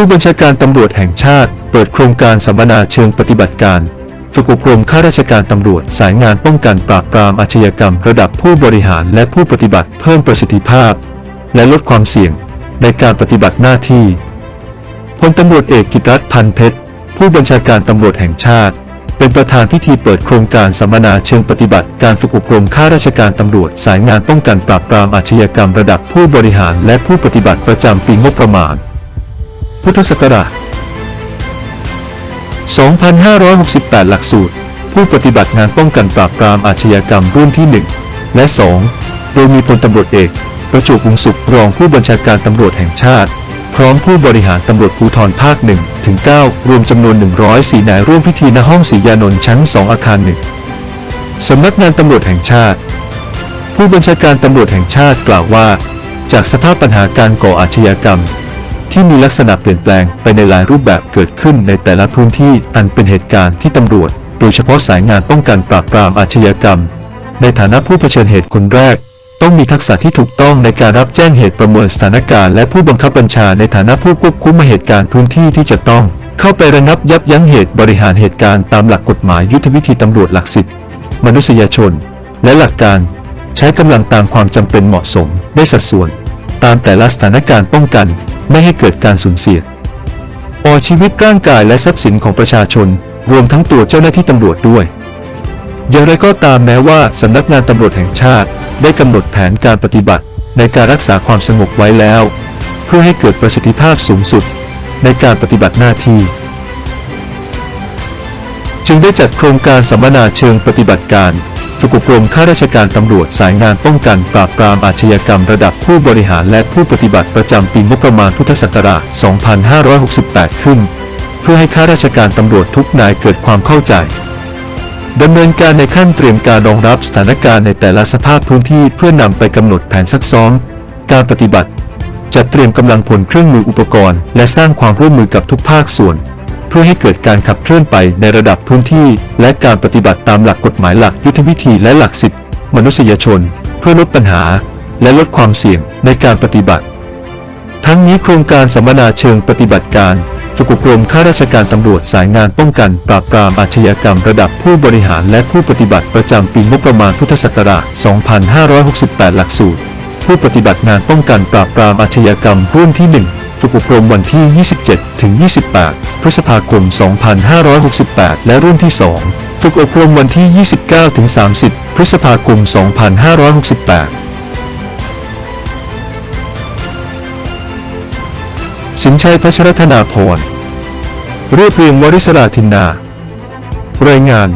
ผู้บัญชาการตำรวจแห่งชาติ เปิดโครงการสัมมนาเชิงปฏิบัติการ ฝึกอบรมข้าราชการตำรวจสายงานป้องกันปราบปรามอาชญากรรม ระดับผู้บริหารและผู้ปฏิบัติเพิ่มประสิทธิภาพ และลดความเสี่ยงในการปฏิบัติหน้าที่พลตำรวจเอกกิตรัตน์พันเพชร ผู้บัญชาการตำรวจแห่งชาติ เป็นประธานพิธีเปิดโครงการสัมมนาเชิงปฏิบัติการฝึกอบรมข้าราชการตำรวจสายงานป้องกันปราบปรามอาชญากรรมระดับผู้บริหารและผู้ปฏิบัติประจำปีงบประมาณ พุทธศักราช 2568 หลักสูตร ผู้ปฏิบัติงานป้องกันปราบปรามอาชญากรรมรุ่นที่ 1 และ 2 โดยมีพลตำรวจเอก ประจวบวงศ์สุขรองผู้บัญชาการตำรวจแห่งชาติ พร้อมผู้บริหารตำรวจภูธรภาค 1 ถึง 9 รวมจำนวน 104นายร่วมพิธีณห้องศรียานนท์ชั้น 2 อาคาร 1 สำนักงานตำรวจแห่งชาติ ผู้บัญชาการตำรวจแห่งชาติกล่าวว่าจากสภาพปัญหาการก่ออาชญากรรม ที่มีลักษณะเปลี่ยนแปลงไปในหลายรูปแบบเกิดขึ้นในแต่ละพื้นที่อันเป็นเหตุการณ์ที่ตำรวจ โดยเฉพาะสายงานป้องกันปราบปรามอาชญากรรม ในฐานะผู้เผชิญเหตุคนแรก ต้องมีทักษะที่ถูกต้องในการรับแจ้งเหตุประเมินสถานการณ์และผู้บังคับบัญชาในฐานะผู้ควบคุมเหตุการณ์พื้นที่ที่จะต้อง เข้าไประงับยับยั้งเหตุบริหารเหตุการณ์ตามหลักกฎหมายยุทธวิธีตำรวจหลักสิบมนุษยชน และหลักการใช้กำลังตามความจำเป็นเหมาะสมได้สัดส่วน ตามแต่ละสถานการณ์ป้องกัน ไม่ให้เกิดการสูญเสียออชีวิตร่างกายและทรัพย์สินของประชาชน รวมทั้งตัวเจ้าหน้าที่ตำรวจด้วย อย่างไรก็ตามแม้ว่าสำนักงานตำรวจแห่งชาติ ได้กำหนดแผนการปฏิบัติ ในการรักษาความสงบไว้แล้ว เพื่อให้เกิดประสิทธิภาพสูงสุด ในการปฏิบัติหน้าที่จึงได้จัดโครงการสัมมนาเชิงปฏิบัติการ ฝึกอบรมข้าราชการตำรวจสายงานป้องกันปราบปรามอาชญากรรมระดับผู้บริหารและผู้ปฏิบัติประจำปีงบประมาณพุทธศักราช 2568 ขึ้น เพื่อให้ข้าราชการตำรวจทุกนายเกิดความเข้าใจดำเนินการในขั้นเตรียมการรองรับสถานการณ์ในแต่ละสภาพพื้นที่เพื่อนำไปกำหนดแผนซักซ้อมการปฏิบัติ จัดเตรียมกำลังพลเครื่องมืออุปกรณ์ และสร้างความร่วมมือกับทุกภาคส่วน เพื่อให้เกิดการขับเคลื่อนไปในระดับพื้นที่ และการปฏิบัติตามหลักกฎหมายหลักยุทธวิธีและหลักสิทธิมนุษยชน เพื่อลดปัญหา และลดความเสี่ยงในการปฏิบัติ ทั้งนี้โครงการสัมมนาเชิงปฏิบัติการฝึกอบรมข้าราชการตำรวจสายงานป้องกันปราบปรามอาชญากรรมระดับผู้บริหารและผู้ปฏิบัติประจำปีงบประมาณพุทธศักราช 2568 หลักสูตร ผู้ปฏิบัติงานป้องกันปราบปรามอาชญากรรมรุ่นที่ 1 ฝึกอบรมวันที่ 27 ถึง 28 พฤษภาคม 2568 และรุ่นที่ 2 ฝึกอบรมวันที่ 29 ถึง 30 พฤษภาคม 2568สินชัยพัชรธนาพรเรียบเรียงวริศราธินนา รายงาน